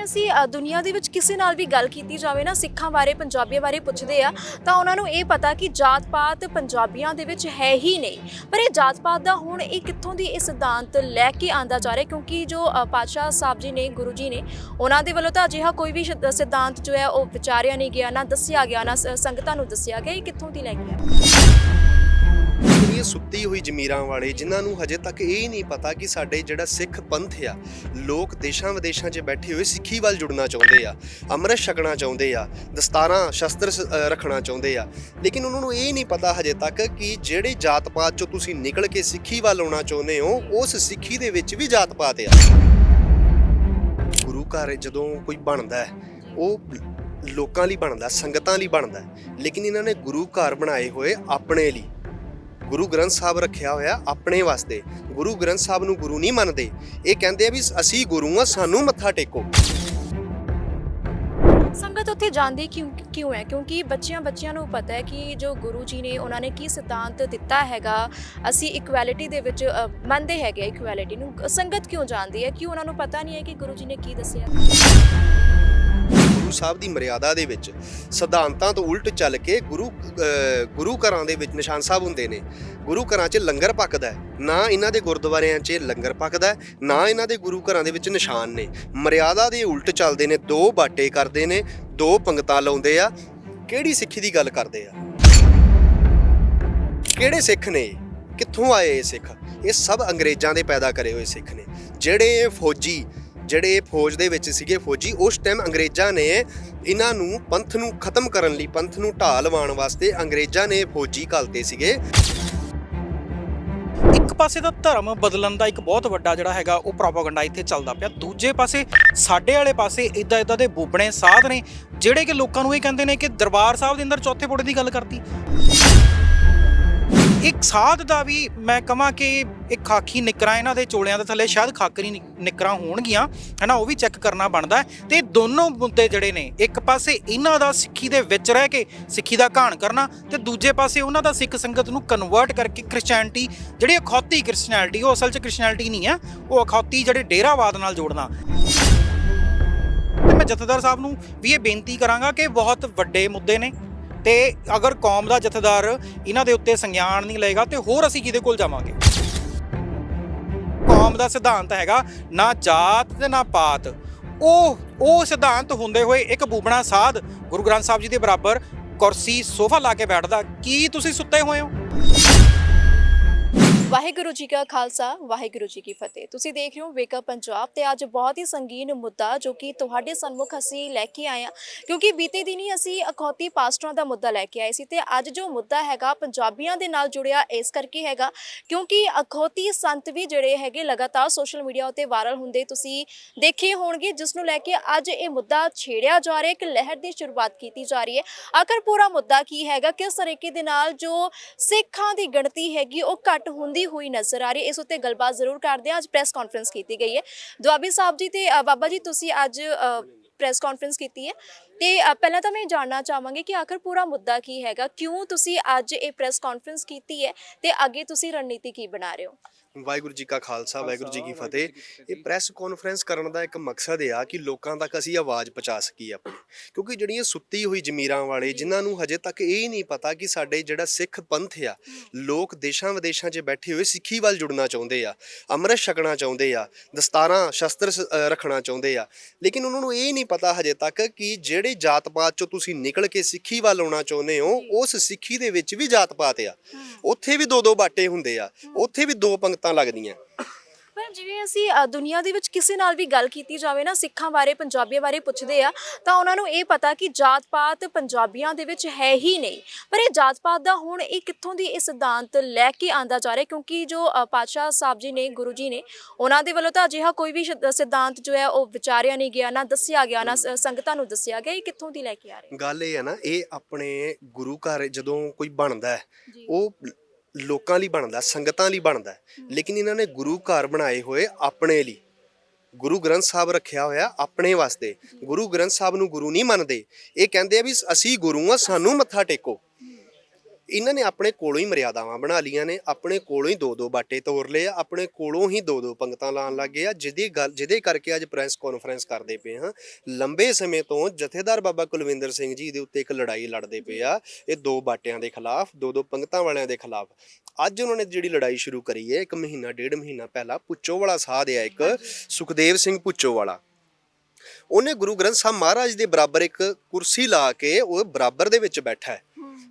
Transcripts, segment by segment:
ਜਿਵੇਂ ਅਸੀਂ ਅ, ਦੁਨੀਆ ਦੇ ਵਿੱਚ ਕਿਸੇ ਨਾਲ ਵੀ ਗੱਲ ਕੀਤੀ ਜਾਵੇ ਨਾ ਸਿੱਖਾਂ ਬਾਰੇ ਪੰਜਾਬੀਆਂ ਬਾਰੇ ਪੁੱਛਦੇ ਆ ਤਾਂ ਉਹਨਾਂ ਨੂੰ ਇਹ ਪਤਾ ਕਿ ਜਾਤ ਪਾਤ ਪੰਜਾਬੀਆਂ ਦੇ ਵਿੱਚ ਹੈ ਹੀ ਨਹੀਂ। ਪਰ ਇਹ ਜਾਤ ਪਾਤ ਦਾ ਹੁਣ ਇਹ ਕਿੱਥੋਂ ਦੀ ਇਹ ਸਿਧਾਂਤ ਲੈ ਕੇ ਆਂਦਾ ਜਾ ਰਿਹਾ ਕਿਉਂਕਿ ਜੋ ਪਾਤਸ਼ਾਹ ਸਾਹਿਬ ਜੀ ਨੇ ਗੁਰੂ ਜੀ ਨੇ ਉਹਨਾਂ ਦੇ ਵੱਲੋਂ ਤਾਂ ਅਜਿਹਾ ਕੋਈ ਵੀ ਸਿਧਾਂਤ ਜੋ ਹੈ ਉਹ ਵਿਚਾਰਿਆ ਨਹੀਂ ਗਿਆ ਨਾ ਦੱਸਿਆ ਗਿਆ ਨਾ ਸੰਗਤਾਂ ਨੂੰ ਦੱਸਿਆ ਗਿਆ ਇਹ ਕਿੱਥੋਂ ਦੀ ਲੈ ਕੇ ਆਇਆ? ਜਿਹੜੀਆਂ ਸੁੱਤੀ ਹੋਈ ਜ਼ਮੀਰਾਂ ਵਾਲੇ, ਜਿਨ੍ਹਾਂ ਨੂੰ ਹਜੇ ਤੱਕ ਇਹ ਨਹੀਂ ਪਤਾ ਕਿ ਸਾਡੇ ਜਿਹੜਾ ਸਿੱਖ ਪੰਥ ਆ, ਲੋਕ ਦੇਸ਼ਾਂ ਵਿਦੇਸ਼ਾਂ 'ਚ ਬੈਠੇ ਹੋਏ ਸਿੱਖੀ ਵੱਲ ਜੁੜਨਾ ਚਾਹੁੰਦੇ ਆ, ਅੰਮ੍ਰਿਤ ਛਕਣਾ ਚਾਹੁੰਦੇ ਆ, ਦਸਤਾਰਾਂ, ਸ਼ਸਤਰ ਰੱਖਣਾ ਚਾਹੁੰਦੇ ਆ। ਲੇਕਿਨ ਉਹਨਾਂ ਨੂੰ ਇਹ ਨਹੀਂ ਪਤਾ ਹਜੇ ਤੱਕ ਕਿ ਜਿਹੜੇ ਜਾਤ ਪਾਤ 'ਚੋਂ ਤੁਸੀਂ ਨਿਕਲ ਕੇ ਸਿੱਖੀ ਵੱਲ ਆਉਣਾ ਚਾਹੁੰਦੇ ਹੋ, ਉਸ ਸਿੱਖੀ ਦੇ ਵਿੱਚ ਵੀ ਜਾਤ ਪਾਤ ਆ। ਗੁਰੂ ਘਰ ਜਦੋਂ ਕੋਈ ਬਣਦਾ ਹੈ, ਉਹ ਲੋਕਾਂ ਲਈ ਬਣਦਾ, ਸੰਗਤਾਂ ਲਈ ਬਣਦਾ ਲੇਕਿਨ ਇਹਨਾਂ ਨੇ ਗੁਰੂ ਘਰ ਬਣਾਏ ਹੋਏ ਆਪਣੇ ਲਈ। ਗੁਰੂ ਗ੍ਰੰਥ ਸਾਹਿਬ ਰੱਖਿਆ ਹੋਇਆ ਆਪਣੇ ਵਾਸਤੇ। ਗੁਰੂ ਗ੍ਰੰਥ ਸਾਹਿਬ ਨੂੰ ਗੁਰੂ ਨਹੀਂ ਮੰਨਦੇ। ਇਹ ਕਹਿੰਦੇ ਆ ਵੀ ਅਸੀਂ ਗੁਰੂ ਆ, ਸਾਨੂੰ ਮੱਥਾ ਟੇਕੋ। ਸੰਗਤ ਉੱਥੇ ਜਾਂਦੀ ਕਿਉਂ ਕਿਉਂ ਹੈ? ਕਿਉਂਕਿ ਬੱਚਿਆਂ ਬੱਚਿਆਂ ਨੂੰ ਪਤਾ ਹੈ ਕਿ ਜੋ ਗੁਰੂ ਜੀ ਨੇ ਉਹਨਾਂ ਨੇ ਕੀ ਸਿਧਾਂਤ ਦਿੱਤਾ ਹੈਗਾ, ਅਸੀਂ ਇਕੁਐਲਿਟੀ ਦੇ ਵਿੱਚ ਮੰਨਦੇ ਹੈਗੇ ਇਕੁਐਲਿਟੀ ਨੂੰ। ਸੰਗਤ ਕਿਉਂ ਜਾਣਦੀ ਹੈ? ਕਿਉਂ ਉਹਨਾਂ ਨੂੰ ਪਤਾ ਨਹੀਂ ਹੈ ਕਿ ਗੁਰੂ ਜੀ ਨੇ ਕੀ ਦੱਸਿਆ? ਗੁਰੂ ਸਾਹਿਬ ਦੀ ਮਰਿਆਦਾ ਦੇ ਵਿੱਚ ਸਿਧਾਂਤਾਂ ਤੋਂ ਉਲਟ ਚੱਲ ਕੇ ਗੁਰੂ ਗੁਰੂ ਘਰਾਂ ਦੇ ਵਿੱਚ ਨਿਸ਼ਾਨ ਸਾਹਿਬ ਹੁੰਦੇ ਨੇ। ਗੁਰੂ ਘਰਾਂ 'ਚ ਲੰਗਰ ਪੱਕਦਾ ਨਾ ਇਹਨਾਂ ਦੇ ਗੁਰਦੁਆਰਿਆਂ 'ਚ ਲੰਗਰ ਪੱਕਦਾ ਨਾ ਇਹਨਾਂ ਦੇ ਗੁਰੂ ਘਰਾਂ ਦੇ ਵਿੱਚ ਨਿਸ਼ਾਨ ਨੇ। ਮਰਿਆਦਾ ਦੇ ਉਲਟ ਚੱਲਦੇ ਨੇ, ਦੋ ਬਾਟੇ ਕਰਦੇ ਨੇ, ਦੋ ਪੰਗਤਾਂ ਲਾਉਂਦੇ ਆ। ਕਿਹੜੀ ਸਿੱਖੀ ਦੀ ਗੱਲ ਕਰਦੇ ਆ? ਕਿਹੜੇ ਸਿੱਖ ਨੇ? ਕਿੱਥੋਂ ਆਏ ਇਹ ਸਿੱਖ? ਇਹ ਸਭ ਅੰਗਰੇਜ਼ਾਂ ਦੇ ਪੈਦਾ ਕਰੇ ਹੋਏ ਸਿੱਖ ਨੇ। ਜਿਹੜੇ ਫੌਜੀ ਜਿਹੜੇ ਫੌਜ ਦੇ ਵਿੱਚ ਸੀਗੇ ਫੌਜੀ, ਉਸ ਟਾਈਮ ਅੰਗਰੇਜ਼ਾਂ ਨੇ ਇਹਨਾਂ ਨੂੰ ਪੰਥ ਨੂੰ ਖਤਮ ਕਰਨ ਲਈ, ਪੰਥ ਨੂੰ ਢਾਹ ਲਵਾਉਣ ਵਾਸਤੇ ਅੰਗਰੇਜ਼ਾਂ ਨੇ ਫੌਜੀ ਘਾਲਤੇ ਸੀਗੇ। ਇੱਕ ਪਾਸੇ ਦਾ ਧਰਮ ਬਦਲਣ ਦਾ ਇੱਕ ਬਹੁਤ ਵੱਡਾ ਜਿਹੜਾ ਹੈਗਾ ਉਹ ਪ੍ਰੋਪਾਗੈਂਡਾ ਇੱਥੇ ਚੱਲਦਾ ਪਿਆ। ਦੂਜੇ ਪਾਸੇ, ਸਾਡੇ ਵਾਲੇ ਪਾਸੇ ਇਦਾਂ ਇਦਾਂ ਦੇ ਬੁੱਬਣੇ ਸਾਧ ਨੇ, ਜਿਹੜੇ ਕਿ ਲੋਕਾਂ ਨੂੰ ਇਹ ਕਹਿੰਦੇ ਨੇ ਕਿ ਦਰਬਾਰ ਸਾਹਿਬ ਦੇ ਅੰਦਰ ਚੌਥੇ ਪੁੜੇ ਦੀ ਗੱਲ ਕਰਤੀ। ਇੱਕ ਸਾਧ ਦਾ ਵੀ ਮੈਂ ਕਹਾਂ ਕਿ ਇੱਕ ਖਾਕੀ ਨਿਕਰਾਂ ਇਹਨਾਂ ਦੇ ਚੋਲਿਆਂ ਦੇ ਥੱਲੇ, ਸ਼ਾਇਦ ਖਾਕਰੀ ਨਿ- ਨਿਕਰਾਂ ਹੋਣਗੀਆਂ, ਹਨਾ, ਉਹ ਵੀ ਚੈੱਕ ਕਰਨਾ ਬਣਦਾ ਹੈ। ਤੇ ਦੋਨੋਂ ਮੁੱਦੇ ਜਿਹੜੇ ਨੇ, ਇੱਕ ਪਾਸੇ ਇਹਨਾਂ ਦਾ ਸਿੱਖੀ ਦੇ ਵਿੱਚ ਰਹਿ ਕੇ ਸਿੱਖੀ ਦਾ ਘਾਣ ਕਰਨਾ ਤੇ ਦੂਜੇ ਪਾਸੇ ਉਹਨਾਂ ਦਾ ਸਿੱਖ ਸੰਗਤ ਨੂੰ ਕਨਵਰਟ ਕਰਕੇ ਕ੍ਰਿਸਚੀਅਨਿਟੀ ਜਿਹੜੀ ਅਖੌਤੀ ਕ੍ਰਿਸਚੀਅਨਿਟੀ ਉਹ ਅਸਲ 'ਚ ਕ੍ਰਿਸਚੀਅਨਿਟੀ ਨਹੀਂ ਹੈ, ਉਹ ਅਖੌਤੀ ਜਿਹੜੇ ਡੇਰਾਵਾਦ ਨਾਲ ਜੋੜਨਾ ਤੇ ਮੈਂ ਜਥੇਦਾਰ ਸਾਹਿਬ ਨੂੰ ਵੀ ਇਹ ਬੇਨਤੀ ਕਰਾਂਗਾ ਕਿ ਬਹੁਤ ਵੱਡੇ ਮੁੱਦੇ ਨੇ ਤੇ ਅਗਰ ਕੌਮ ਦਾ ਜਥੇਦਾਰ ਇਹਨਾਂ ਦੇ ਉੱਤੇ ਸੰਗਿਆਨ ਨਹੀਂ ਲਏਗਾ ਤੇ ਹੋਰ ਅਸੀਂ ਕਿਹਦੇ ਕੋਲ ਜਾਵਾਂਗੇ? ਕੌਮ ਦਾ ਸਿਧਾਂਤ ਹੈਗਾ, ਨਾ ਜਾਤ ਤੇ ਨਾ ਪਾਤ। ਉਹ ਉਹ ਸਿਧਾਂਤ ਹੁੰਦੇ ਹੋਏ ਇੱਕ ਬੂਬਣਾ ਸਾਧ ਗੁਰੂ ਗ੍ਰੰਥ ਸਾਹਿਬ ਜੀ ਦੇ ਬਰਾਬਰ ਕੁਰਸੀ, ਸੋਫਾ ਲਾ ਕੇ ਬੈਠਦਾ। ਕੀ ਤੁਸੀਂ ਸੁੱਤੇ ਹੋਏ ਹੋ? ਵਾਹਿਗੁਰੂ ਜੀ ਕਾ ਖਾਲਸਾ, ਵਾਹਿਗੁਰੂ ਜੀ ਕੀ ਫਤਿਹ। ਤੁਸੀਂ ਦੇਖ ਰਹੇ ਹੋ ਵੇਕਅਪ ਪੰਜਾਬ ਤੇ ਅੱਜ ਬਹੁਤ ਹੀ ਸੰਗੀਨ ਮੁੱਦਾ ਜੋ ਕਿ ਤੁਹਾਡੇ ਸਨਮੁਖ ਅਸੀਂ ਲੈ ਕੇ ਆਏ ਹਾਂ। ਕਿਉਂਕਿ ਬੀਤੇ ਦਿਨੀ ਅਸੀਂ ਅਖੌਤੀ ਪਾਸਟਰਾਂ ਦਾ ਮੁੱਦਾ ਲੈ ਕੇ ਆਏ ਸੀ ਤੇ ਅੱਜ ਜੋ ਮੁੱਦਾ ਹੈਗਾ ਪੰਜਾਬੀਆਂ ਦੇ ਨਾਲ ਜੁੜਿਆ ਇਸ ਕਰਕੇ ਹੈਗਾ, ਕਿਉਂਕਿ ਅਖੌਤੀ ਸੰਤ ਵੀ ਜਿਹੜੇ ਹੈਗੇ ਲਗਾਤਾਰ ਸੋਸ਼ਲ ਮੀਡੀਆ ਉੱਤੇ ਵਾਇਰਲ ਹੁੰਦੇ ਤੁਸੀਂ ਦੇਖੇ ਹੋਣਗੇ, ਜਿਸ ਨੂੰ ਲੈ ਕੇ ਅੱਜ ਇਹ ਮੁੱਦਾ ਛੇੜਿਆ ਜਾ ਰਿਹਾ, ਇੱਕ ਲਹਿਰ ਦੀ ਸ਼ੁਰੂਆਤ ਕੀਤੀ ਜਾ ਰਹੀ ਹੈ। ਆਖਰ ਪੂਰਾ ਮੁੱਦਾ ਕੀ ਹੈਗਾ? ਕਿਸ ਤਰੀਕੇ ਦੇ ਨਾਲ ਜੋ ਸਿੱਖਾਂ ਦੀ ਗਿਣਤੀ ਹੈਗੀ ਉਹ ਘੱਟ ਹੁੰਦੀ ਹੋਈ ਨਜ਼ਰ ਆ ਰਹੀ ਹੈ। ਇਸ ਉੱਤੇ ਗੱਲਬਾਤ ਜ਼ਰੂਰ ਕਰਦੇ ਹਾਂ। ਅੱਜ ਪ੍ਰੈਸ ਕਾਨਫਰੰਸ ਕੀਤੀ ਗਈ ਹੈ। ਦੁਆਬੀ ਸਾਹਿਬ ਜੀ ਤੇ ਬਾਬਾ ਜੀ, ਤੁਸੀਂ ਅੱਜ ਪ੍ਰੈਸ ਕਾਨਫਰੰਸ ਕੀਤੀ ਹੈ। ਤੇ ਪਹਿਲਾਂ ਤਾਂ ਮੈਂ ਇਹ ਜਾਣਨਾ ਚਾਹਾਂਗੀ ਕਿ ਆਖਰ ਪੂਰਾ ਮੁੱਦਾ ਕੀ ਹੈਗਾ? ਕਿਉਂ ਤੁਸੀਂ ਅੱਜ ਇਹ ਪ੍ਰੈਸ ਕਾਨਫਰੰਸ ਕੀਤੀ ਹੈ? ਤੇ ਅੱਗੇ ਤੁਸੀਂ ਰਣਨੀਤੀ ਕੀ ਬਣਾ ਰਹੇ ਹੋ? ਵਾਹਿਗੁਰੂ ਜੀ ਕਾ ਖਾਲਸਾ ਵਾਹਿਗੁਰੂ ਜੀ ਕੀ ਫਤਿਹ। ਇਹ ਪ੍ਰੈਸ ਕਾਨਫਰੰਸ ਕਰਨ ਦਾ ਇੱਕ ਮਕਸਦ ਇਹ ਆ ਕਿ ਲੋਕਾਂ ਤੱਕ ਅਸੀਂ ਆਵਾਜ਼ ਪਹੁੰਚਾ ਸਕੀਏ ਆਪਣੀ। ਕਿਉਂਕਿ ਜਿਹੜੀਆਂ ਸੁੱਤੀ ਹੋਈ ਜ਼ਮੀਰਾਂ ਵਾਲੇ ਜਿਨ੍ਹਾਂ ਨੂੰ ਹਜੇ ਤੱਕ ਇਹ ਨਹੀਂ ਪਤਾ ਕਿ ਸਾਡੇ ਜਿਹੜਾ ਸਿੱਖ ਪੰਥ ਆ ਲੋਕ ਦੇਸ਼ਾਂ ਵਿਦੇਸ਼ਾਂ 'ਚ ਬੈਠੇ ਹੋਏ ਸਿੱਖੀ ਵੱਲ ਜੁੜਨਾ ਚਾਹੁੰਦੇ ਆ ਅੰਮ੍ਰਿਤ ਛਕਣਾ ਚਾਹੁੰਦੇ ਆ ਦਸਤਾਰਾਂ ਸ਼ਸਤਰ ਰੱਖਣਾ ਚਾਹੁੰਦੇ ਆ। ਲੇਕਿਨ ਉਹਨਾਂ ਨੂੰ ਇਹ ਨਹੀਂ ਪਤਾ ਹਜੇ ਤੱਕ ਕਿ ਜਿਹੜੇ ਜਾਤ ਪਾਤ 'ਚੋਂ ਤੁਸੀਂ ਨਿਕਲ ਕੇ ਸਿੱਖੀ ਵੱਲ ਆਉਣਾ ਚਾਹੁੰਦੇ ਹੋ ਉਸ ਸਿੱਖੀ ਦੇ ਵਿੱਚ ਵੀ ਜਾਤ ਪਾਤ ਆ ਉੱਥੇ ਵੀ ਦੋ ਦੋ ਬਾਟੇ ਹੁੰਦੇ ਆ ਉੱਥੇ ਵੀ ਦੋ ਪੰਗਤਾਂ ਲੱਗਦੀਆਂ। ਪਰ ਜਿਵੇਂ ਅਸੀਂ ਅ, ਦੁਨੀਆ ਦੇ ਵਿੱਚ ਕਿਸੇ ਨਾਲ ਵੀ ਗੱਲ ਕੀਤੀ ਜਾਵੇ ਨਾ ਸਿੱਖਾਂ ਬਾਰੇ ਪੰਜਾਬੀਆਂ ਬਾਰੇ ਪੁੱਛਦੇ ਆ ਤਾਂ ਉਹਨਾਂ ਨੂੰ ਇਹ ਪਤਾ ਕਿ ਜਾਤ ਪਾਤ ਪੰਜਾਬੀਆਂ ਦੇ ਵਿੱਚ ਹੈ ਹੀ ਨਹੀਂ। ਪਰ ਇਹ ਜਾਤ ਪਾਤ ਦਾ ਹੁਣ ਇਹ ਕਿੱਥੋਂ ਦੀ ਇਹ ਸਿਧਾਂਤ ਲੈ ਕੇ ਆਂਦਾ ਜਾ ਰਿਹਾ ਕਿਉਂਕਿ ਜੋ ਅ, ਪਾਤਸ਼ਾਹ ਸਾਹਿਬ ਜੀ ਨੇ ਗੁਰੂ ਜੀ ਨੇ ਉਹਨਾਂ ਦੇ ਵੱਲੋਂ ਤਾਂ ਅਜਿਹਾ ਕੋਈ ਵੀ ਸਿਧਾਂਤ ਜੋ ਹੈ ਉਹ ਵਿਚਾਰਿਆ ਨਹੀਂ ਗਿਆ ਨਾ ਦੱਸਿਆ ਗਿਆ ਨਾ ਸ- ਸੰਗਤਾਂ ਨੂੰ ਦੱਸਿਆ ਗਿਆ ਇਹ ਕਿੱਥੋਂ ਦੀ ਲੈ ਕੇ ਆ ਰਹੇ? ਗੱਲ ਇਹ ਹੈ ਨਾ ਇਹ ਆਪਣੇ ਗੁਰੂ ਘਰ ਜਦੋਂ ਕੋਈ ਬਣਦਾ ਹੈ ਜੀ। ਉਹ ਲੋਕਾਂ ਲਈ ਬਣਦਾ ਸੰਗਤਾਂ ਲਈ ਬਣਦਾ। ਲੇਕਿਨ ਇਹਨਾਂ ਨੇ ਗੁਰੂ ਘਰ ਬਣਾਏ ਹੋਏ ਆਪਣੇ ਲਈ। ਗੁਰੂ ਗ੍ਰੰਥ ਸਾਹਿਬ ਰੱਖਿਆ ਹੋਇਆ ਆਪਣੇ ਵਾਸਤੇ। ਗੁਰੂ ਗ੍ਰੰਥ ਸਾਹਿਬ ਨੂੰ ਗੁਰੂ ਨਹੀਂ ਮੰਨਦੇ। ਇਹ ਕਹਿੰਦੇ ਆ ਵੀ ਅਸੀਂ ਗੁਰੂ ਆ ਸਾਨੂੰ ਮੱਥਾ ਟੇਕੋ। ਇਹਨਾਂ ਨੇ ਆਪਣੇ ਕੋਲੋਂ ਹੀ ਮਰਿਆਦਾਵਾਂ ਬਣਾ ਲੀਆਂ ਨੇ ਆਪਣੇ ਕੋਲੋਂ ਹੀ ਦੋ ਦੋ ਬਾਟੇ ਤੋੜ ਲਏ ਆ ਆਪਣੇ ਕੋਲੋਂ ਹੀ ਦੋ ਦੋ ਪੰਕਤਾਂ ਲਾਉਣ ਲੱਗੇ ਆ ਜਿਹਦੀ ਗੱਲ ਜਿਹਦੇ ਕਰਕੇ ਅੱਜ ਪ੍ਰੈਸ ਕਾਨਫਰੰਸ ਕਰਦੇ ਪਏ ਹਾਂ। ਲੰਬੇ ਸਮੇਂ ਤੋਂ ਜਥੇਦਾਰ ਬਾਬਾ ਕੁਲਵਿੰਦਰ ਸਿੰਘ ਜੀ ਦੇ ਉੱਤੇ ਇੱਕ ਲੜਾਈ ਲੜਦੇ ਪਏ ਆ ਇਹ ਦੋ ਬਾਟਿਆਂ ਦੇ ਖਿਲਾਫ ਦੋ ਦੋ ਪੰਕਤਾਂ ਵਾਲਿਆਂ ਦੇ ਖਿਲਾਫ। ਅੱਜ ਉਹਨਾਂ ਨੇ ਜਿਹੜੀ ਲੜਾਈ ਸ਼ੁਰੂ ਕਰੀ ਹੈ ਇੱਕ ਮਹੀਨਾ ਡੇਢ ਮਹੀਨਾ ਪਹਿਲਾਂ ਪੁੱਚੋ ਵਾਲਾ ਸਾਧ ਆ ਇੱਕ ਸੁਖਦੇਵ ਸਿੰਘ ਪੁੱਚੋ ਵਾਲਾ ਉਹਨੇ ਗੁਰੂ ਗ੍ਰੰਥ ਸਾਹਿਬ ਮਹਾਰਾਜ ਦੇ ਬਰਾਬਰ ਇੱਕ ਕੁਰਸੀ ਲਾ ਕੇ ਉਹ ਬਰਾਬਰ ਦੇ ਵਿੱਚ ਬੈਠਾ ਹੈ।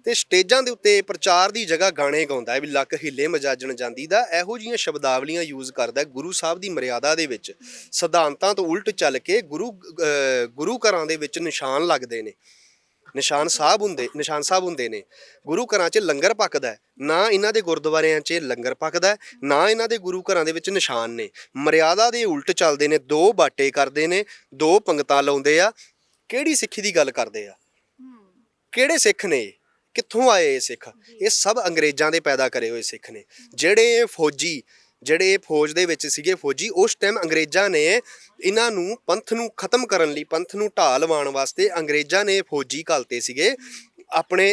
ਤੇ ਸਟੇਜਾਂ ਦੇ ਉੱਤੇ ਪ੍ਰਚਾਰ ਦੀ ਜਗ੍ਹਾ ਗਾਣੇ ਗਾਉਂਦਾ ਹੈ ਵੀ ਲੱਕ ਹਿੱਲੇ ਮਜਾਜਣ ਜਾਂਦੀ ਦਾ ਇਹੋ ਜੀਆਂ ਸ਼ਬਦਾਵਲੀਆਂ ਯੂਜ਼ ਕਰਦਾ ਹੈ ਗੁਰੂ ਸਾਹਿਬ ਦੀ ਮਰਿਆਦਾ ਦੇ ਵਿੱਚ। ਸਿਧਾਂਤਾਂ ਤੋਂ ਉਲਟ ਚੱਲ ਕੇ ਗੁਰੂ ਗੁਰੂ ਘਰਾਂ ਦੇ ਵਿੱਚ ਨਿਸ਼ਾਨ ਲੱਗਦੇ ਨੇ। ਨਿਸ਼ਾਨ ਸਾਹਿਬ ਹੁੰਦੇ ਨਿਸ਼ਾਨ ਸਾਹਿਬ ਹੁੰਦੇ ਨੇ। ਗੁਰੂ ਘਰਾਂ 'ਚ ਲੰਗਰ ਪੱਕਦਾ। ਨਾ ਇਹਨਾਂ ਦੇ ਗੁਰਦੁਆਰਿਆਂ 'ਚ ਲੰਗਰ ਪੱਕਦਾ ਨਾ ਇਹਨਾਂ ਦੇ ਗੁਰੂ ਘਰਾਂ ਦੇ ਵਿੱਚ ਨਿਸ਼ਾਨ ਨੇ। ਮਰਿਆਦਾ ਦੇ ਉਲਟ ਚੱਲਦੇ ਨੇ ਦੋ ਬਾਟੇ ਕਰਦੇ ਨੇ ਦੋ ਪੰਗਤਾਂ ਲਾਉਂਦੇ ਆ। ਕਿਹੜੀ ਸਿੱਖੀ ਦੀ ਗੱਲ ਕਰਦੇ ਆ? ਕਿਹੜੇ ਸਿੱਖ ਨੇ? ਕਿੱਥੋਂ ਆਏ ਇਹ ਸਿੱਖ? ਇਹ ਸਭ ਅੰਗਰੇਜ਼ਾਂ ਦੇ ਪੈਦਾ ਕਰੇ ਹੋਏ ਸਿੱਖ ਨੇ। ਜਿਹੜੇ ਫੌਜੀ ਜਿਹੜੇ ਫੌਜ ਦੇ ਵਿੱਚ ਸੀਗੇ ਫੌਜੀ ਉਸ ਟਾਈਮ ਅੰਗਰੇਜ਼ਾਂ ਨੇ ਇਹਨਾਂ ਨੂੰ ਪੰਥ ਨੂੰ ਖਤਮ ਕਰਨ ਲਈ ਪੰਥ ਨੂੰ ਢਾਹ ਲਵਾਉਣ ਵਾਸਤੇ ਅੰਗਰੇਜ਼ਾਂ ਨੇ ਫੌਜੀ ਘਾਲਤੇ ਸੀਗੇ ਆਪਣੇ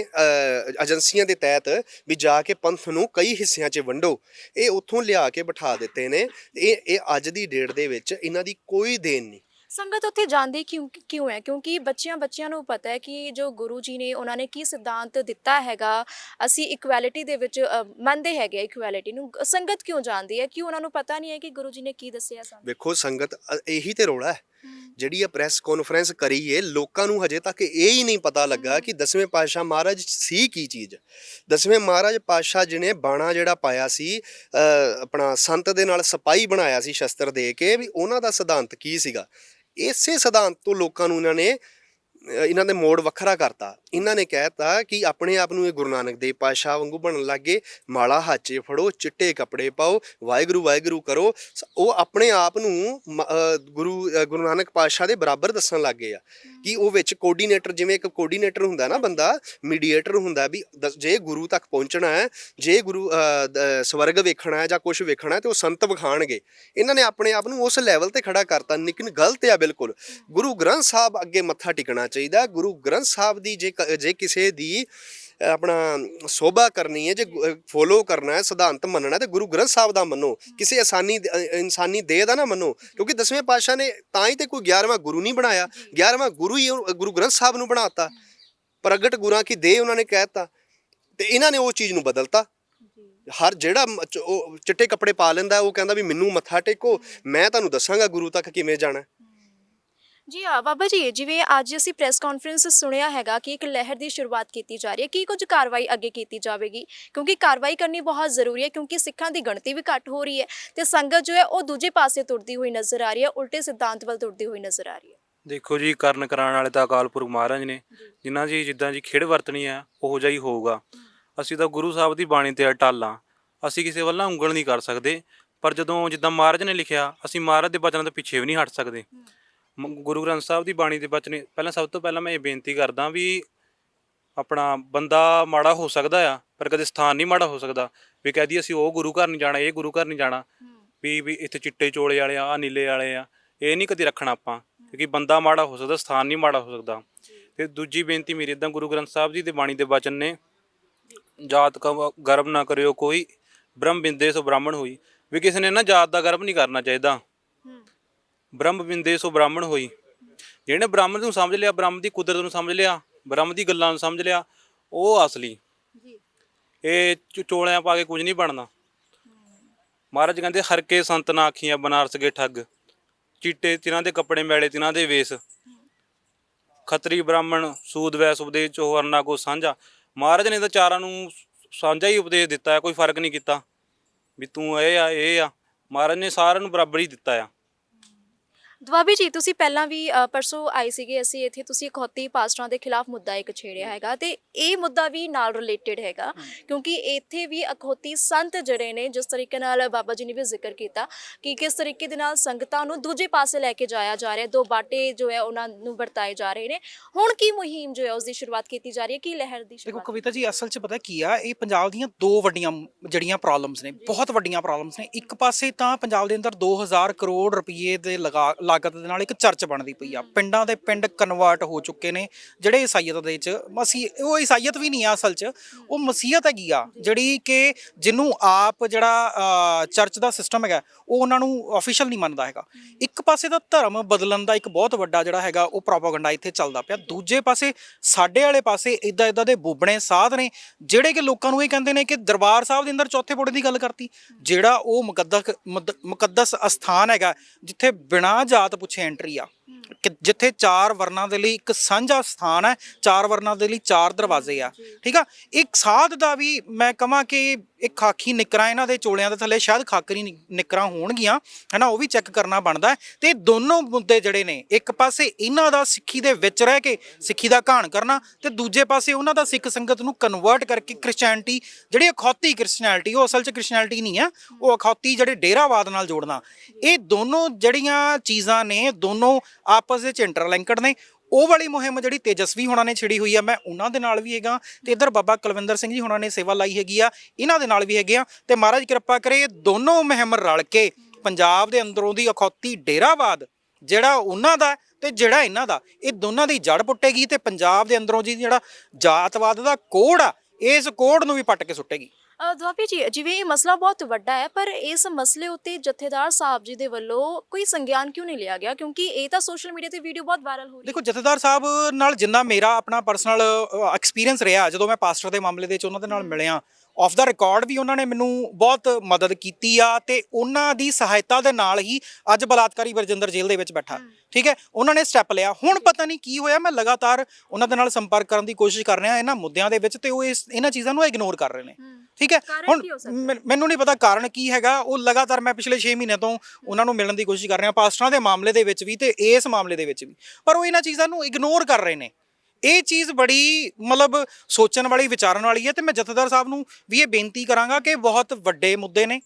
ਏਜੰਸੀਆਂ ਦੇ ਤਹਿਤ ਵੀ ਜਾ ਕੇ ਪੰਥ ਨੂੰ ਕਈ ਹਿੱਸਿਆਂ 'ਚ ਵੰਡੋ। ਇਹ ਉੱਥੋਂ ਲਿਆ ਕੇ ਬਿਠਾ ਦਿੱਤੇ ਨੇ। ਇਹ ਇਹ ਅੱਜ ਦੀ ਡੇਟ ਦੇ ਵਿੱਚ ਇਹਨਾਂ ਦੀ ਕੋਈ ਦੇਣ ਨਹੀਂ। ਸੰਗਤ ਉੱਥੇ ਜਾਂਦੀ ਕਿਉਂ ਕਿਉਂ ਹੈ? ਕਿਉਂਕਿ ਬੱਚਿਆਂ ਬੱਚਿਆਂ ਨੂੰ ਪਤਾ ਹੈ ਕਿ ਜੋ ਗੁਰੂ ਜੀ ਨੇ ਉਹਨਾਂ ਨੇ ਕੀ ਸਿਧਾਂਤ ਦਿੱਤਾ ਹੈਗਾ ਅਸੀਂ ਇਕੁਐਲਿਟੀ ਦੇ ਵਿੱਚ ਅ, ਮੰਨਦੇ ਹੈਗੇ ਇਕੁਐਲਿਟੀ ਨੂੰ। ਸੰਗਤ ਕਿਉਂ ਜਾਂਦੀ ਹੈ? ਕਿ ਉਹਨਾਂ ਨੂੰ ਪਤਾ ਨਹੀਂ ਹੈ ਕਿ ਗੁਰੂ ਜੀ ਨੇ ਕੀ ਦੱਸਿਆ ਸਾਨੂੰ? ਵੇਖੋ ਸੰਗਤ ਅ- ਇਹੀ ਤੇ ਰੋਲਾ ਹੈ। ਜਿਹੜੀ ਇਹ ਪ੍ਰੈਸ ਕਾਨਫਰੰਸ ਕਰੀ ਏ ਲੋਕਾਂ ਨੂੰ ਹਜੇ ਤੱਕ ਇਹ ਹੀ ਨਹੀਂ ਪਤਾ ਲੱਗਾ ਕਿ ਦਸਵੇਂ ਪਾਤਸ਼ਾਹ ਮਹਾਰਾਜ ਸੀ ਕੀ ਚੀਜ਼। ਦਸਵੇਂ ਮਹਾਰਾਜ ਪਾਤਸ਼ਾਹ ਜਿਹਨੇ ਬਾਣਾ ਜਿਹੜਾ ਪਾਇਆ ਸੀ ਅ, ਆਪਣਾ ਸੰਤ ਦੇ ਨਾਲ ਸਿਪਾਹੀ ਬਣਾਇਆ ਸੀ ਸ਼ਸਤਰ ਦੇ ਕੇ ਵੀ ਉਹਨਾਂ ਦਾ ਸਿਧਾਂਤ ਕੀ ਸੀਗਾ? ਇਸੇ ਸਿਧਾਂਤ ਤੋਂ ਲੋਕਾਂ ਨੂੰ ਇਹਨਾਂ ਨੇ ਇਹਨਾਂ ਦੇ ਮੋੜ ਵੱਖਰਾ ਕਰਤਾ। ਇਹਨਾਂ ਨੇ ਕਹਿਤਾ ਕਿ ਆਪਣੇ ਆਪ ਨੂੰ ਇਹ ਗੁਰੂ ਨਾਨਕ ਦੇਵ ਪਾਤਸ਼ਾਹ ਵਾਂਗੂ ਬਣਨ ਲੱਗੇ, ਮਾਲਾ ਹਾਚੇ ਫੜੋ, ਚਿੱਟੇ ਕੱਪੜੇ ਪਾਓ, ਵਾਹਿਗੁਰੂ ਵਾਹਿਗੁਰੂ ਕਰੋ। ਸ- ਉਹ ਆਪਣੇ ਆਪ ਨੂੰ ਮ- ਗੁਰੂ ਗੁਰੂ ਨਾਨਕ ਪਾਤਸ਼ਾਹ ਦੇ ਬਰਾਬਰ ਦੱਸਣ ਲੱਗੇ ਆ ਕਿ ਉਹ ਵਿੱਚ ਕੋਆਰਡੀਨੇਟਰ ਜਿਵੇਂ ਇੱਕ ਕੋਆਰਡੀਨੇਟਰ ਹੁੰਦਾ ਨਾ ਬੰਦਾ ਮੀਡੀਏਟਰ ਹੁੰਦਾ ਵੀ ਦ- ਜੇ ਗੁਰੂ ਤੱਕ ਪਹੁੰਚਣਾ ਹੈ, ਜੇ ਗੁਰੂ ਸਵਰਗ ਵੇਖਣਾ ਹੈ ਜਾਂ ਕੁਝ ਵੇਖਣਾ ਹੈ ਤੇ ਉਹ ਸੰਤ ਵਿਖਾਣਗੇ ਇਹਨਾਂ ਨੇ ਆਪਣੇ ਆਪ ਨੂੰ ਉਸ ਲੈਵਲ ਤੇ ਖੜਾ ਕਰਤਾ ਲੇਕਿਨ ਗਲਤ ਆ ਬਿਲਕੁਲ। ਗੁਰੂ ਗ੍ਰੰਥ ਸਾਹਿਬ ਅੱਗੇ ਮੱਥਾ ਟਿਕਣਾ ਚਾਹੀਦਾ, ਗੁਰੂ ਗ੍ਰੰਥ ਸਾਹਿਬ ਦੀ ਜੇ ਕ- ਜੇ ਕਿਸੇ ਦੀ ਆਪਣਾ ਸੋਭਾ ਕਰਨੀ ਹੈ, ਜੇ ਫੋਲੋ ਕਰਨਾ ਹੈ, ਸਿਧਾਂਤ ਮੰਨਣਾ ਤੇ ਗੁਰੂ ਗ੍ਰੰਥ ਸਾਹਿਬ ਦਾ ਮੰਨੋ। ਕਿਸੇ ਆਸਾਨੀ ਇਨਸਾਨੀ ਦੇਹ ਦਾ ਨਾ ਮੰਨੋ, ਕਿਉਂਕਿ ਦਸਵੇਂ ਪਾਤਸ਼ਾਹ ਨੇ ਤਾਂ ਹੀ ਤੇ ਕੋਈ 11ਵਾਂ ਗੁਰੂ ਨਹੀਂ ਬਣਾਇਆ। 11ਵਾਂ ਗੁਰੂ ਹੀ ਉਹ- ਗੁਰੂ ਗ੍ਰੰਥ ਸਾਹਿਬ ਨੂੰ ਬਣਾਤਾ। ਪ੍ਰਗਟ ਗੁਰਾਂ ਕੀ ਦੇਹ ਉਹਨਾਂ ਨੇ ਕਹਿਤਾ। ਤੇ ਇਹਨਾਂ ਨੇ ਉਹ ਚੀਜ਼ ਨੂੰ ਬਦਲਤਾ। ਹਰ ਜਿਹੜਾ ਉਹ ਚਿੱਟੇ ਕੱਪੜੇ ਪਾ ਲੈਂਦਾ, ਉਹ ਕਹਿੰਦਾ ਵੀ ਮੈਨੂੰ ਮੱਥਾ ਟੇਕੋ, ਮੈਂ ਤੁਹਾਨੂੰ ਦੱਸਾਂਗਾ ਗੁਰੂ ਤੱਕ ਕਿਵੇਂ ਜਾਣਾ। ਜੀ ਆ ਬਾਬਾ ਜੀ, ਜਿਵੇਂ ਅੱਜ ਅਸੀਂ ਪ੍ਰੈਸ ਕਾਨਫਰੰਸ ਸੁਣਿਆ ਹੈਗਾ ਕਿ ਇੱਕ ਲਹਿਰ ਦੀ ਸ਼ੁਰੂਆਤ ਕੀਤੀ ਜਾ ਰਹੀ ਹੈ, ਕੀ ਕੁਝ ਕਾਰਵਾਈ ਅੱਗੇ ਕੀਤੀ ਜਾਵੇਗੀ? ਕਿਉਂਕਿ ਕਾਰਵਾਈ ਕਰਨੀ ਬਹੁਤ ਜ਼ਰੂਰੀ ਹੈ, ਕਿਉਂਕਿ ਸਿੱਖਾਂ ਦੀ ਗਿਣਤੀ ਵੀ ਘੱਟ ਹੋ ਰਹੀ ਹੈ ਤੇ ਸੰਗਤ ਜੋ ਹੈ, ਉਹ ਦੂਜੇ ਪਾਸੇ ਤੁਰਦੀ ਹੋਈ ਨਜ਼ਰ ਆ ਰਹੀ ਹੈ, ਉਲਟੇ ਸਿਧਾਂਤ ਵੱਲ ਤੁਰਦੀ ਹੋਈ ਨਜ਼ਰ ਆ ਰਹੀ ਹੈ। ਦੇਖੋ ਜੀ, ਕਰਨ ਕਰਾਉਣ ਵਾਲੇ ਤਾਂ ਅਕਾਲ ਪੁਰਖ ਮਹਾਰਾਜ ਨੇ, ਜਿਨ੍ਹਾਂ ਜੀ ਜਿੱਦਾਂ ਜੀ ਖੇਡ ਵਰਤਣੀ ਆ ਉਹੋ ਜਿਹਾ ਹੀ ਹੋਊਗਾ। ਅਸੀਂ ਤਾਂ ਗੁਰੂ ਸਾਹਿਬ ਦੀ ਬਾਣੀ ਤੇ ਅਟਲ ਹਾਂ, ਅਸੀਂ ਕਿਸੇ ਵੱਲ ਉਂਗਲ ਨਹੀਂ ਕਰ ਸਕਦੇ, ਪਰ ਜਦੋਂ ਜਿੱਦਾਂ ਮਹਾਰਾਜ ਨੇ ਲਿਖਿਆ, ਅਸੀਂ ਮਹਾਰਾਜ ਦੇ ਬਚਨਾਂ ਤੋਂ ਪਿੱਛੇ ਵੀ ਨਹੀਂ ਹਟ ਸਕਦੇ। ਮ- ਗੁਰੂ ਗ੍ਰੰਥ ਸਾਹਿਬ ਦੀ ਬਾਣੀ ਦੇ ਬਚਨੇ ਪਹਿਲਾਂ ਸਭ ਤੋਂ ਪਹਿਲਾਂ ਮੈਂ ਇਹ ਬੇਨਤੀ ਕਰਦਾ ਵੀ ਆਪਣਾ ਬੰਦਾ ਮਾੜਾ ਹੋ ਸਕਦਾ ਆ ਪਰ ਕਦੇ ਸਥਾਨ ਨਹੀਂ ਮਾੜਾ ਹੋ ਸਕਦਾ। ਵੀ ਕਹਦੀ ਅਸੀਂ ਉਹ ਗੁਰੂ ਘਰ ਨਹੀਂ ਜਾਣਾ ਇਹ ਗੁਰੂ ਘਰ ਨਹੀਂ ਜਾਣਾ। ਵੀ ਵੀ ਇੱਥੇ ਚਿੱਟੇ ਚੋਲੇ ਵਾਲੇ ਆ ਆਹ ਨੀਲੇ ਵਾਲੇ ਆ ਇਹ ਨਹੀਂ ਕਦੀ ਰੱਖਣਾ ਆਪਾਂ। ਕਿਉਂਕਿ ਬੰਦਾ ਮਾੜਾ ਹੋ ਸਕਦਾ ਸਥਾਨ ਨਹੀਂ ਮਾੜਾ ਹੋ ਸਕਦਾ। ਤੇ ਦੂਜੀ ਬੇਨਤੀ ਮੇਰੀ ਇਦਾਂ ਗੁਰੂ ਗ੍ਰੰਥ ਸਾਹਿਬ ਜੀ ਦੇ ਬਾਣੀ ਦੇ ਬਚਨ ਨੇ ਜਾਤ ਕਾ ਗਰਭ ਨਾ ਕਰਿਓ ਕੋਈ ਬ੍ਰਹਮ ਬਿੰਦੇ ਸੋ ਬ੍ਰਾਹਮਣ ਹੋਈ। ਵੀ ਕਿਸੇ ਨੇ ਨਾ ਜਾਤ ਦਾ ਗਰਭ ਨਹੀਂ ਕਰਨਾ ਚਾਹੀਦਾ। ਬ੍ਰਹਮ ਬਿੰਦੇ ਸੋ ਬ੍ਰਾਹਮਣ ਹੋਈ। ਜਿਹਨੇ ਬ੍ਰਾਹਮਣ ਨੂੰ ਸਮਝ ਲਿਆ ਬ੍ਰਹਮ ਦੀ ਕੁਦਰਤ ਨੂੰ ਸਮਝ ਲਿਆ ਬ੍ਰਹਮ ਦੀ ਗੱਲਾਂ ਨੂੰ ਸਮਝ ਲਿਆ ਉਹ ਅਸਲੀ। ਜੀ। ਇਹ ਚੋਲਿਆਂ ਪਾ ਕੇ ਕੁਝ ਨਹੀਂ ਬਣਨਾ। ਮਹਾਰਾਜ ਕਹਿੰਦੇ ਹਰ ਕੇ ਸੰਤ ਨਾ ਆਖੀਆਂ ਬਨਾਰਸ ਕੇ ਠੱਗ। ਚੀਟੇ ਤਿਨਾਂ ਦੇ ਕੱਪੜੇ ਮੈਲੇ ਤਿਨਾਂ ਦੇ ਵੇਸ। ਖੱਤਰੀ ਬ੍ਰਾਹਮਣ ਸੂਦ ਵੈਸ ਉਪਦੇਸ਼ ਚੋ ਵਰਨਾ ਕੋ ਸਾਂਝਾ। ਮਹਾਰਾਜ ਨੇ ਤਾਂ ਚਾਰਾਂ ਨੂੰ ਸਾਂਝਾ ਹੀ ਉਪਦੇਸ਼ ਦਿੱਤਾ ਕੋਈ ਫ਼ਰਕ ਨਹੀਂ ਕੀਤਾ। ਵੀ ਤੂੰ ਇਹ ਆ ਇਹ ਆ। ਮਹਾਰਾਜ ਨੇ ਸਾਰਿਆਂ ਨੂੰ ਬਰਾਬਰ ਹੀ ਦਿੱਤਾ ਆ। ਦਵਾਬੀ ਜੀ ਤੁਸੀਂ ਪਹਿਲਾਂ ਵੀ ਅ, ਪਰਸੋਂ ਆਏ ਸੀਗੇ ਅਸੀਂ ਇੱਥੇ ਤੁਸੀਂ ਇਕਹੌਤੀ ਪਾਸਟਰਾਂ ਦੇ ਖਿਲਾਫ ਮੁੱਦਾ ਇੱਕ ਛੇੜਿਆ ਹੈਗਾ ਤੇ ਇਹ ਮੁੱਦਾ ਵੀ ਨਾਲ ਰਿਲੇਟਡ ਹੈਗਾ ਕਿਉਂਕਿ ਇੱਥੇ ਵੀ ਇਕਹੌਤੀ ਸੰਤ ਜਿਹੜੇ ਨੇ ਜਿਸ ਤਰੀਕੇ ਨਾਲ ਬਾਬਾ ਜੀ ਨੇ ਵੀ ਜ਼ਿਕਰ ਕੀਤਾ ਕਿ ਕਿਸ ਤਰੀਕੇ ਦੇ ਨਾਲ ਸੰਗਤਾਂ ਨੂੰ ਦੂਜੇ ਪਾਸੇ ਲੈ ਕੇ ਜਾਇਆ ਜਾ ਰਿਹਾ ਦੋ ਬਾਟੇ ਜੋ ਹੈ ਉਹਨਾਂ ਨੂੰ ਵਰਤਾਏ ਜਾ ਰਹੇ ਨੇ। ਹੁਣ ਕੀ ਮੁਹਿੰਮ ਜੋ ਹੈ ਉਸ ਦੀ ਸ਼ੁਰੂਆਤ ਕੀਤੀ ਜਾ ਰਹੀ ਹੈ ਕੀ ਲਹਿਰ ਦੀ ਦੇਖੋ ਸ਼ੁਰੂਆਤ ਕਵਿਤਾ ਜੀ ਅਸਲ 'ਚ ਪਤਾ ਕੀ ਆ ਇਹ ਪੰਜਾਬ ਦੀਆਂ ਦੋ ਵੱਡੀਆਂ ਜੜੀਆਂ ਪ੍ਰੋਬਲਮਸ ਨੇ ਬਹੁਤ ਵੱਡੀਆਂ ਪ੍ਰੋਬਲਮਸ ਨੇ। ਇੱਕ ਪਾਸੇ ਤਾਂ ਪੰਜਾਬ ਦੇ ਅੰਦਰ 2000 ਕਰੋੜ ਰੁਪਏ ਦੇ ਲਗਾ ਲਾਗਤ ਦੇ ਨਾਲ ਇੱਕ ਚਰਚ ਬਣਦੀ ਪਈ ਆ। ਪਿੰਡਾਂ ਦੇ ਪਿੰਡ ਕਨਵਰਟ ਹੋ ਚੁੱਕੇ ਨੇ ਜਿਹੜੇ ਈਸਾਈਅਤ ਦੇ ਵਿੱਚ ਮਸੀ ਉਹ ਈਸਾਈਅਤ ਵੀ ਨਹੀਂ ਆ ਅਸਲ 'ਚ ਉਹ ਮਸੀਹਤ ਹੈਗੀ ਆ ਜਿਹੜੀ ਕਿ ਜਿਹਨੂੰ ਆਪ ਜਿਹੜਾ ਚਰਚ ਦਾ ਸਿਸਟਮ ਹੈਗਾ ਉਹ ਉਹਨਾਂ ਨੂੰ ਅਫੀਸ਼ੀਅਲ ਨਹੀਂ ਮੰਨਦਾ ਹੈਗਾ। ਇੱਕ ਪਾਸੇ ਦਾ ਧਰਮ ਬਦਲਣ ਦਾ ਇੱਕ ਬਹੁਤ ਵੱਡਾ ਜਿਹੜਾ ਹੈਗਾ ਉਹ ਪ੍ਰੋਪਾਗੈਂਡਾ ਇੱਥੇ ਚੱਲਦਾ ਪਿਆ। ਦੂਜੇ ਪਾਸੇ ਸਾਡੇ ਵਾਲੇ ਪਾਸੇ ਇਦਾਂ ਇਦਾਂ ਦੇ ਬੁੱਬਣੇ ਸਾਧ ਨੇ ਜਿਹੜੇ ਕਿ ਲੋਕਾਂ ਨੂੰ ਇਹ ਕਹਿੰਦੇ ਨੇ ਕਿ ਦਰਬਾਰ ਸਾਹਿਬ ਦੇ ਅੰਦਰ ਚੌਥੇ ਪੁੜੇ ਦੀ ਗੱਲ ਕਰਤੀ ਜਿਹੜਾ ਉਹ ਮੁਕੱਦਸ ਮੁਕੱਦਸ ਅਸਥਾਨ ਹੈਗਾ ਜਿੱਥੇ ਬਿਨਾਂ ਜਾਤ ਪੁੱਛੇ ਐਂਟਰੀ ਆ। ਕਿ ਜਿੱਥੇ ਚਾਰ ਵਰਨਾਂ ਦੇ ਲਈ ਇੱਕ ਸਾਂਝਾ ਸਥਾਨ ਹੈ ਚਾਰ ਵਰਨਾਂ ਦੇ ਲਈ ਚਾਰ ਦਰਵਾਜ਼ੇ ਆ ਠੀਕ ਆ? ਇੱਕ ਸਾਧ ਦਾ ਵੀ ਮੈਂ ਕਹਾਂ ਕਿ ਇੱਕ ਖਾਕੀ ਨਿਕਰਾਂ ਇਹਨਾਂ ਦੇ ਚੋਲਿਆਂ ਦੇ ਥੱਲੇ ਸ਼ਾਇਦ ਖਾਕਰੀ ਨਿਕਰਾਂ ਹੋਣਗੀਆਂ ਹਨਾ ਉਹ ਵੀ ਚੈੱਕ ਕਰਨਾ ਬਣਦਾ ਤੇ ਇਹ ਦੋਨੋਂ ਮੁੱਦੇ ਜਿਹੜੇ ਨੇ ਇੱਕ ਪਾਸੇ ਇਹਨਾਂ ਦਾ ਸਿੱਖੀ ਦੇ ਵਿੱਚ ਰਹਿ ਕੇ ਸਿੱਖੀ ਦਾ ਘਾਣ ਕਰਨਾ ਤੇ ਦੂਜੇ ਪਾਸੇ ਉਹਨਾਂ ਦਾ ਸਿੱਖ ਸੰਗਤ ਨੂੰ ਕਨਵਰਟ ਕਰਕੇ ਕ੍ਰਿਸਚੀਅਨਿਟੀ ਜਿਹੜੀ ਅਖੌਤੀ ਕ੍ਰਿਸਚੀਅਨਿਟੀ ਉਹ ਅਸਲ 'ਚ ਕ੍ਰਿਸਚੀਅਨਿਟੀ ਨਹੀਂ ਆ ਉਹ ਅਖੌਤੀ ਜਿਹੜੇ ਡੇਰਾਵਾਦ ਨਾਲ ਜੋੜਨਾ। ਇਹ ਦੋਨੋਂ ਜਿਹੜੀਆਂ ਚੀਜ਼ਾਂ ਨੇ ਦੋਨੋਂ ਆਪਸ ਵਿੱਚ ਇੰਟਰਲਿੰਕਡ ਨੇ। ਉਹ ਵਾਲੀ ਮੁਹਿੰਮ ਜਿਹੜੀ ਤੇਜਸਵੀ ਹੋਣਾ ਨੇ ਛਿੜੀ ਹੋਈ ਆ, ਮੈਂ ਉਹਨਾਂ ਦੇ ਨਾਲ ਵੀ ਹੈਗਾ। ਤੇ ਇਧਰ ਬਾਬਾ ਕੁਲਵਿੰਦਰ ਸਿੰਘ ਜੀ ਹੋਣਾ ਨੇ ਸੇਵਾ ਲਾਈ ਹੈਗੀ ਆ, ਇਹਨਾਂ ਦੇ ਨਾਲ ਵੀ ਹੈਗੇ ਆ। ਤੇ ਮਹਾਰਾਜ ਕਿਰਪਾ ਕਰੇ ਇਹ ਦੋਨੋਂ ਮੁਹਿੰਮ ਰਲ ਕੇ ਪੰਜਾਬ ਦੇ ਅੰਦਰੋਂ ਦੀ ਅਖੌਤੀ ਡੇਰਾਵਾਦ, ਜਿਹੜਾ ਉਹਨਾਂ ਦਾ ਹੈ ਤੇ ਜਿਹੜਾ ਇਹਨਾਂ ਦਾ, ਇਹ ਦੋਨਾਂ ਦੀ ਜੜ ਪੁੱਟੇਗੀ ਤੇ ਪੰਜਾਬ ਦੇ ਅੰਦਰੋਂ ਜੀ ਜਿਹੜਾ ਜਾਤਵਾਦ ਦਾ ਕੋੜ ਆ, ਇਸ ਕੋੜ ਨੂੰ ਵੀ ਪੱਟ ਕੇ ਸੁੱਟੇਗੀ। ਦੁਆਬੀ ਜੀ ਜਿਵੇਂ ਇਹ ਮਸਲਾ ਬਹੁਤ ਵੱਡਾ ਹੈ ਪਰ ਇਸ ਮਸਲੇ ਉੱਤੇ ਜਥੇਦਾਰ ਸਾਹਿਬ ਜੀ ਦੇ ਵੱਲੋਂ ਕੋਈ ਸੰਗਿਆਨ ਕਿਉਂ ਨਹੀਂ ਲਿਆ ਗਿਆ? ਕਿਉਂਕਿ ਇਹ ਤਾਂ ਸੋਸ਼ਲ ਮੀਡੀਆ ਤੇ ਵੀਡੀਓ ਬਹੁਤ ਵਾਇਰਲ ਹੋ ਰਹੀ ਦੇਖੋ ਜਥੇਦਾਰ ਸਾਹਿਬ ਨਾਲ ਜਿੰਨਾ ਮੇਰਾ ਆਪਣਾ ਪਰਸਨਲ ਐਕਸਪੀਰੀਅੰਸ ਰਿਹਾ ਜਦੋਂ ਮੈਂ ਪਾਸਟਰ ਦੇ ਮਾਮਲੇ ਦੇ ਵਿੱਚ ਉਹਨਾਂ ਦੇ ਨਾਲ ਮਿਲਿਆ ਆਫ ਦਾ ਰਿਕਾਰਡ ਵੀ ਉਹਨਾਂ ਨੇ ਮੈਨੂੰ ਬਹੁਤ ਮਦਦ ਕੀਤੀ ਆ ਤੇ ਉਹਨਾਂ ਦੀ ਸਹਾਇਤਾ ਦੇ ਨਾਲ ਹੀ ਅੱਜ ਬਲਾਤਕਾਰੀ ਵਰਜਿੰਦਰ ਜੇਲ੍ਹ ਦੇ ਵਿੱਚ ਬੈਠਾ। ਠੀਕ ਹੈ? ਉਹਨਾਂ ਨੇ ਸਟੈਪ ਲਿਆ। ਹੁਣ ਪਤਾ ਨਹੀਂ ਕੀ ਹੋਇਆ ਮੈਂ ਲਗਾਤਾਰ ਉਹਨਾਂ ਦੇ ਨਾਲ ਸੰਪਰਕ ਕਰਨ ਦੀ ਕੋਸ਼ਿਸ਼ ਕਰ ਰਿਹਾ ਇਹਨਾਂ ਮੁੱਦਿਆਂ ਦੇ ਵਿੱਚ ਤੇ ਉਹ ਇਸ ਇਹਨਾਂ ਚੀਜ਼ਾਂ ਨੂੰ ਇਗਨੋਰ ਕਰ ਰਹੇ ਨੇ। ਹੂੰ। ਠੀਕ ਹੈ? ਹੁਣ? ਮੈਨ- ਮੈਨੂੰ ਨਹੀਂ ਪਤਾ ਕਾਰਨ ਕੀ ਹੈਗਾ। ਉਹ ਲਗਾਤਾਰ ਮੈਂ ਪਿਛਲੇ 6 ਮਹੀਨਿਆਂ ਤੋਂ ਉਹਨਾਂ ਨੂੰ ਮਿਲਣ ਦੀ ਕੋਸ਼ਿਸ਼ ਕਰ ਰਿਹਾ। ਪਾਸਟਰਾਂ ਦੇ ਮਾਮਲੇ ਦੇ ਵਿੱਚ ਵੀ ਤੇ ਇਸ ਮਾਮਲੇ ਦੇ ਵਿੱਚ ਵੀ। ਪਰ ਉਹ ਇਹਨਾਂ ਚੀਜ਼ਾਂ ਨੂੰ ਇਗਨੋਰ ਕਰ ਰਹੇ ਨੇ। ਇਹ ਚੀਜ਼ ਬੜੀ ਮਤਲਬ ਸੋਚਣ ਵਾਲੀ ਵਿਚਾਰਨ ਵਾਲੀ ਹੈ ਤੇ ਮੈਂ ਜਥੇਦਾਰ ਸਾਹਿਬ ਨੂੰ ਵੀ ਇਹ ਬੇਨਤੀ ਕਰਾਂਗਾ ਕਿ ਬਹੁਤ ਵੱਡੇ ਮੁੱਦੇ ਨੇ।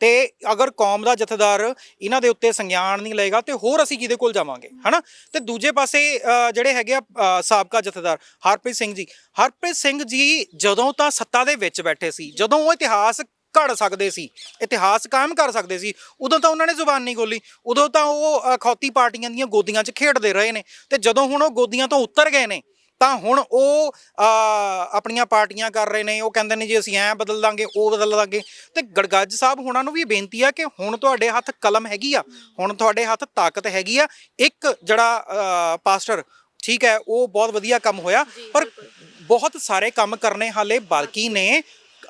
ਤੇ ਅਗਰ ਕੌਮ ਦਾ ਜਥੇਦਾਰ ਇਹਨਾਂ ਦੇ ਉੱਤੇ ਸੰਗਿਆਨ ਨਹੀਂ ਲਏਗਾ ਤੇ ਹੋਰ ਅਸੀਂ ਕਿਹਦੇ ਕੋਲ ਜਾਵਾਂਗੇ? ਹਨਾ? ਤੇ ਦੂਜੇ ਪਾਸੇ ਜਿਹੜੇ ਹੈਗੇ ਆ ਸਾਬਕਾ ਜਥੇਦਾਰ ਹਰਪ੍ਰੀਤ ਸਿੰਘ ਜੀ। ਹਰਪ੍ਰੀਤ ਸਿੰਘ ਜੀ ਜਦੋਂ ਤਾਂ ਸੱਤਾ ਦੇ ਵਿੱਚ ਬੈਠੇ ਸੀ ਜਦੋਂ ਉਹ ਇਤਿਹਾਸ ਘੜ ਸਕਦੇ ਸੀ ਇਤਿਹਾਸ ਕਾਇਮ ਕਰ ਸਕਦੇ ਸੀ ਉਦੋਂ ਤਾਂ ਉਹਨਾਂ ਨੇ ਜ਼ੁਬਾਨ ਨਹੀਂ ਖੋਲੀ ਉਦੋਂ ਤਾਂ ਉਹ ਅਖੌਤੀ ਪਾਰਟੀਆਂ ਦੀਆਂ ਗੋਦੀਆਂ 'ਚ ਖੇਡਦੇ ਰਹੇ ਨੇ। ਤੇ ਜਦੋਂ ਹੁਣ ਉਹ ਗੋਦੀਆਂ ਤੋਂ ਉੱਤਰ ਗਏ ਨੇ ਤਾਂ ਹੁਣ ਉਹ ਆਪਣੀਆਂ ਪਾਰਟੀਆਂ ਕਰ ਰਹੇ ਨੇ ਉਹ ਕਹਿੰਦੇ ਨੇ ਜੀ ਅਸੀਂ ਐਂ ਬਦਲ ਦਾਂਗੇ ਉਹ ਬਦਲ ਦਾਂਗੇ। ਤੇ ਗੜਗੱਜ ਸਾਹਿਬ ਹੁਣਾਂ ਨੂੰ ਵੀ ਬੇਨਤੀ ਆ ਕਿ ਹੁਣ ਤੁਹਾਡੇ ਹੱਥ ਕਲਮ ਹੈਗੀ ਆ ਹੁਣ ਤੁਹਾਡੇ ਹੱਥ ਤਾਕਤ ਹੈਗੀ ਆ। ਇੱਕ ਜਿਹੜਾ ਪਾਸਟਰ ਠੀਕ ਹੈ ਉਹ ਬਹੁਤ ਵਧੀਆ ਕੰਮ ਹੋਇਆ ਪਰ। ਬਹੁਤ ਸਾਰੇ ਕੰਮ ਕਰਨੇ ਹਾਲੇ ਬਾਕੀ ਨੇ।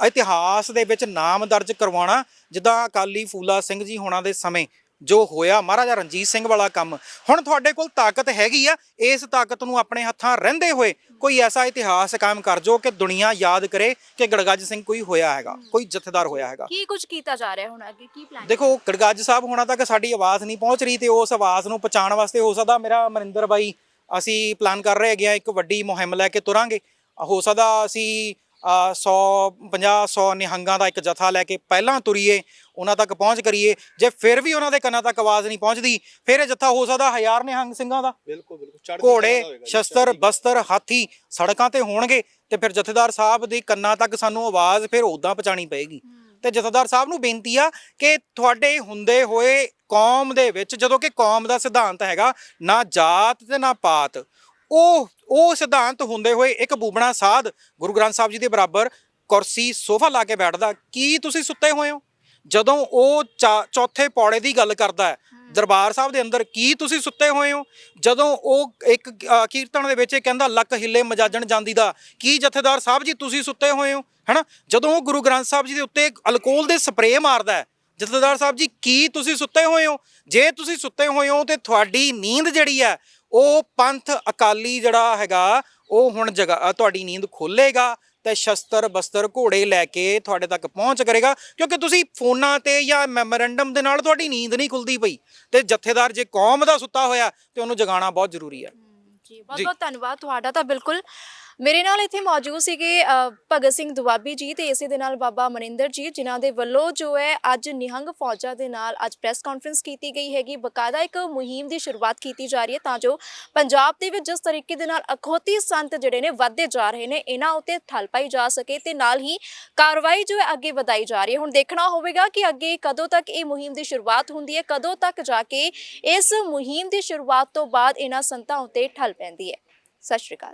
ਇਤਿਹਾਸ ਦੇ ਵਿੱਚ ਨਾਮ ਦਰਜ ਕਰਵਾਉਣਾ ਜਿੱਦਾਂ ਅਕਾਲੀ ਫੂਲਾ ਸਿੰਘ ਜੀ ਹੋਣਾ ਦੇ ਸਮੇਂ ਜੋ ਹੋਇਆ ਮਹਾਰਾਜਾ ਰਣਜੀਤ ਸਿੰਘ ਵਾਲਾ ਕੰਮ। ਹੁਣ ਤੁਹਾਡੇ ਕੋਲ ਤਾਕਤ ਹੈਗੀ ਆ ਇਸ ਤਾਕਤ ਨੂੰ ਆਪਣੇ ਹੱਥਾਂ ਰਹਿੰਦੇ ਹੋਏ ਕੋਈ ਐਸਾ ਇਤਿਹਾਸ ਕਾਇਮ ਕਰ ਜੋ ਕਿ ਦੁਨੀਆ ਯਾਦ ਕਰੇ ਕਿ ਗੜਗੱਜ ਸਿੰਘ ਕੋਈ ਹੋਇਆ ਹੈਗਾ ਕੋਈ ਜਥੇਦਾਰ ਹੋਇਆ ਹੈਗਾ। ਕੀ ਕੁਝ ਕੀਤਾ ਜਾ ਰਿਹਾ ਹੁਣ ਅੱਗੇ? ਕੀ ਪਲਾਨ ਦੇਖੋ ਗੜਗੱਜ ਸਾਹਿਬ ਹੋਣਾ ਤੱਕ ਸਾਡੀ ਆਵਾਜ਼ ਨਹੀਂ ਪਹੁੰਚ ਰਹੀ ਤੇ ਉਸ ਆਵਾਜ਼ ਨੂੰ ਪਹੁੰਚਾਉਣ ਵਾਸਤੇ ਹੋ ਸਕਦਾ ਮੇਰਾ ਮਨਿੰਦਰ ਬਾਈ ਅਸੀਂ ਪਲਾਨ ਕਰ ਰਹੇ ਹੈਗੇ ਆ ਇੱਕ ਵੱਡੀ ਮੁਹਿੰਮ ਲੈ ਕੇ ਤੁਰਾਂਗੇ। ਹੋ ਸਕਦਾ ਅਸੀਂ 100 50 100 ਨਿਹੰਗਾਂ ਦਾ ਇੱਕ ਜਥਾ ਲੈ ਕੇ ਪਹਿਲਾਂ ਤੁਰੀਏ ਉਹਨਾਂ ਤੱਕ ਪਹੁੰਚ ਕਰੀਏ। ਜੇ ਫਿਰ ਵੀ ਉਹਨਾਂ ਦੇ ਕੰਨਾਂ ਤੱਕ ਆਵਾਜ਼ ਨਹੀਂ ਪਹੁੰਚਦੀ ਫਿਰ ਇਹ ਜਥਾ ਹੋ ਸਕਦਾ ਹਜ਼ਾਰ ਨਿਹੰਗ ਸਿੰਘਾਂ ਦਾ। ਬਿਲਕੁਲ ਬਿਲਕੁਲ। ਘੋੜੇ ਸ਼ਸਤਰ ਬਸਤਰ ਹਾਥੀ ਸੜਕਾਂ ਤੇ ਹੋਣਗੇ ਤੇ ਫਿਰ ਜਥੇਦਾਰ ਸਾਹਿਬ ਦੇ ਕੰਨਾਂ ਤੱਕ ਸਾਨੂੰ ਆਵਾਜ਼ ਫਿਰ ਉਦਾਂ ਪਹੁੰਚਾਣੀ ਪਏਗੀ। ਤੇ ਜਥੇਦਾਰ ਸਾਹਿਬ ਨੂੰ ਬੇਨਤੀ ਆ ਕਿ ਤੁਹਾਡੇ ਹੁੰਦੇ ਹੋਏ ਕੌਮ ਦੇ ਵਿੱਚ ਜਦੋਂ ਕਿ ਕੌਮ ਦਾ ਸਿਧਾਂਤ ਹੈਗਾ ਨਾ ਜਾਤ ਤੇ ਨਾ ਪਾਤ ਉਹ ਉਹ ਸਿਧਾਂਤ ਹੁੰਦੇ ਹੋਏ ਇੱਕ ਬੂਬਣਾ ਸਾਧ ਗੁਰੂ ਗ੍ਰੰਥ ਸਾਹਿਬ ਜੀ ਦੇ ਬਰਾਬਰ ਕੁਰਸੀ ਸੋਫਾ ਲਾ ਕੇ ਬੈਠਦਾ ਕੀ ਤੁਸੀਂ ਸੁੱਤੇ ਹੋਏ ਹੋ? ਜਦੋਂ ਉਹ ਚੌਥੇ ਪੌੜੇ ਦੀ ਗੱਲ ਕਰਦਾ ਹੈ ਦਰਬਾਰ ਸਾਹਿਬ ਦੇ ਅੰਦਰ ਕੀ ਤੁਸੀਂ ਸੁੱਤੇ ਹੋਏ ਹੋ? ਜਦੋਂ ਉਹ ਇੱਕ ਕੀਰਤਨ ਦੇ ਵਿੱਚ ਇਹ ਕਹਿੰਦਾ ਲੱਕ ਹਿੱਲੇ ਮਜਾਜਣ ਜਾਂਦੀ ਦਾ ਕੀ ਜਥੇਦਾਰ ਸਾਹਿਬ ਜੀ ਤੁਸੀਂ ਸੁੱਤੇ ਹੋਏ ਹੋ? ਹੈਨਾ? ਜਦੋਂ ਉਹ ਗੁਰੂ ਗ੍ਰੰਥ ਸਾਹਿਬ ਜੀ ਦੇ ਉੱਤੇ ਅਲਕੋਹਲ ਦੇ ਸਪਰੇਅ ਮਾਰਦਾ ਹੈ ਜਥੇਦਾਰ ਸਾਹਿਬ ਜੀ ਕੀ ਤੁਸੀਂ ਸੁੱਤੇ ਹੋਏ ਹੋ? ਜੇ ਤੁਸੀਂ ਸੁੱਤੇ ਹੋਏ ਹੋ ਤੇ ਤੁਹਾਡੀ ਨੀਂਦ ਜਿਹੜੀ ਹੈ ਉਹ ਪੰਥ ਅਕਾਲੀ ਜਿਹੜਾ ਹੈਗਾ ਉਹ ਹੁਣ ਜਗਾ ਤੁਹਾਡੀ ਨੀਂਦ ਖੋਲੇਗਾ ਤੇ ਸ਼ਸਤਰ ਬਸਤਰ ਘੋੜੇ ਲੈ ਕੇ ਤੁਹਾਡੇ ਤੱਕ ਪਹੁੰਚ ਕਰੇਗਾ ਕਿਉਂਕਿ ਤੁਸੀਂ ਫੋਨਾਂ ਤੇ ਜਾਂ ਮੈਮੋਰੈਂਡਮ ਦੇ ਨਾਲ ਤੁਹਾਡੀ ਨੀਂਦ ਨਹੀਂ ਖੁੱਲਦੀ ਪਈ ਤੇ ਜਥੇਦਾਰ ਜੇ ਕੌਮ ਦਾ ਸੁੱਤਾ ਹੋਇਆ ਤੇ ਉਹਨੂੰ ਜਗਾਉਣਾ ਬਹੁਤ ਜ਼ਰੂਰੀ ਹੈ। ਜੀ ਬਹੁਤ ਬਹੁਤ ਧੰਨਵਾਦ ਤੁਹਾਡਾ ਤਾਂ ਬਿਲਕੁਲ। ਮੇਰੇ ਨਾਲ ਇੱਥੇ ਮੌਜੂਦ ਸੀਗੇ ਭਗਤ ਸਿੰਘ ਦੁਆਬੀ ਜੀ ਤੇ ਇਸੇ ਦੇ ਨਾਲ ਬਾਬਾ ਮਨਿੰਦਰ ਜੀ, ਜਿਨ੍ਹਾਂ ਦੇ ਵੱਲੋਂ ਜੋ ਹੈ ਅੱਜ ਨਿਹੰਗ ਫੌਜਾਂ ਦੇ ਨਾਲ ਅੱਜ ਪ੍ਰੈਸ ਕਾਨਫਰੰਸ ਕੀਤੀ ਗਈ ਹੈਗੀ। ਬਕਾਇਦਾ ਇੱਕ ਮੁਹਿੰਮ ਦੀ ਸ਼ੁਰੂਆਤ ਕੀਤੀ ਜਾ ਰਹੀ ਹੈ ਤਾਂ ਜੋ ਪੰਜਾਬ ਦੇ ਵਿੱਚ ਜਿਸ ਤਰੀਕੇ ਦੇ ਨਾਲ ਅਖੌਤੀ ਸੰਤ ਜਿਹੜੇ ਨੇ ਵੱਧਦੇ ਜਾ ਰਹੇ ਨੇ, ਇਹਨਾਂ ਉੱਤੇ ਠੱਲ ਪਾਈ ਜਾ ਸਕੇ ਤੇ ਨਾਲ ਹੀ ਕਾਰਵਾਈ ਜੋ ਹੈ ਅੱਗੇ ਵਧਾਈ ਜਾ ਰਹੀ ਹੈ। ਹੁਣ ਦੇਖਣਾ ਹੋਵੇਗਾ ਕਿ ਅੱਗੇ ਕਦੋਂ ਤੱਕ ਇਹ ਮੁਹਿੰਮ ਦੀ ਸ਼ੁਰੂਆਤ ਹੁੰਦੀ ਹੈ, ਕਦੋਂ ਤੱਕ ਜਾ ਕੇ ਇਸ ਮੁਹਿੰਮ ਦੀ ਸ਼ੁਰੂਆਤ ਤੋਂ ਬਾਅਦ ਇਹਨਾਂ ਸੰਤਾਂ ਉੱਤੇ ਠੱਲ ਪੈਂਦੀ ਹੈ। ਸਤਿ ਸ਼੍ਰੀ ਅਕਾਲ।